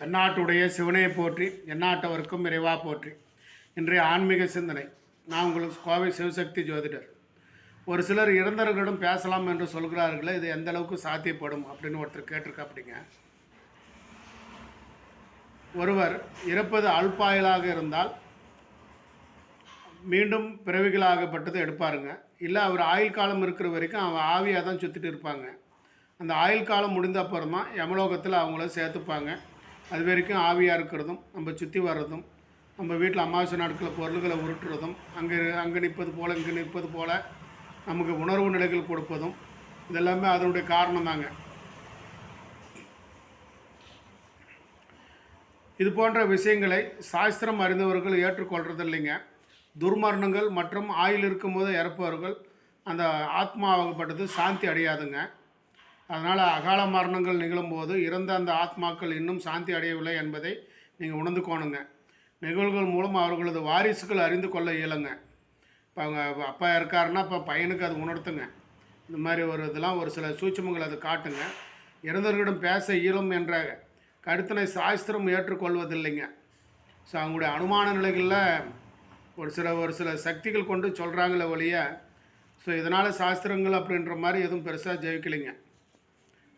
தென்னாட்டுடைய சிவனையை போற்றி எந்நாட்டவருக்கும் இறைவா போற்றி. இன்றைய ஆன்மீக சிந்தனை. நான் உங்களுக்கு கோவை சிவசக்தி ஜோதிடர். ஒரு சிலர் இறந்தவர்களிடம் பேசலாம் என்று சொல்கிறார்களே இது எந்த அளவுக்கு சாத்தியப்படும் அப்படின்னு ஒருத்தர் கேட்டிருக்கா அப்படிங்க ஒருவர் இறப்பது அல்பாயலாக இருந்தால் மீண்டும் பிறவிகளாகப்பட்டது எடுப்பாருங்க. இல்லை அவர் ஆயுள் காலம் இருக்கிற வரைக்கும் அவன் ஆவியாக தான் சுற்றிட்டு இருப்பாங்க. அந்த ஆயுள் காலம் முடிந்த அப்புறம் தான் யமலோகத்தில் அவங்கள சேர்த்துப்பாங்க. அது வரைக்கும் ஆவியாக இருக்கிறதும் நம்ம சுற்றி வர்றதும் நம்ம வீட்டில் அமாவாசை நாட்களில் பொருள்களை உருட்டுறதும் அங்கே அங்கே நிற்பது போல் இங்கே நிற்பது போல் நமக்கு உணர்வு நிலைகள் கொடுப்பதும் இதெல்லாமே அதனுடைய காரணம் தாங்க இது போன்ற விஷயங்களை சாஸ்திரம் அறிந்தவர்கள் ஏற்றுக்கொள்றது இல்லைங்க துர்மரணங்கள் மற்றும் ஆயில் இருக்கும்போது இறப்பவர்கள் அந்த ஆத்மாவாகப்பட்டது சாந்தி அடையாதுங்க. அதனால் அகால மரணங்கள் நிகழும்போது இறந்த அந்த ஆத்மாக்கள் இன்னும் சாந்தி அடையவில்லை என்பதை நீங்கள் உணர்ந்துக்கோணுங்க. நிகழ்வுகள் மூலம் அவர்களது வாரிசுகள் அறிந்து கொள்ள இயலுங்க. இப்போ அவங்க அப்பா இருக்காருன்னா இப்போ பையனுக்கு அது உணர்த்துங்க. இந்த மாதிரி ஒரு இதெல்லாம் ஒரு சில சூட்சமங்கள் அது காட்டுங்க. இறந்தவர்களிடம் பேச இயலும் என்ற கருத்தினை சாஸ்திரம் ஏற்றுக்கொள்வதில்லைங்க. ஸோ அவங்களுடைய அனுமான நிலைகளில் ஒரு சில ஒரு சில சக்திகள் கொண்டு சொல்கிறாங்களே ஒழிய ஸோ இதனால் சாஸ்திரங்கள் அப்படின்ற மாதிரி எதுவும் பெருசாக ஜெயிக்கலைங்க.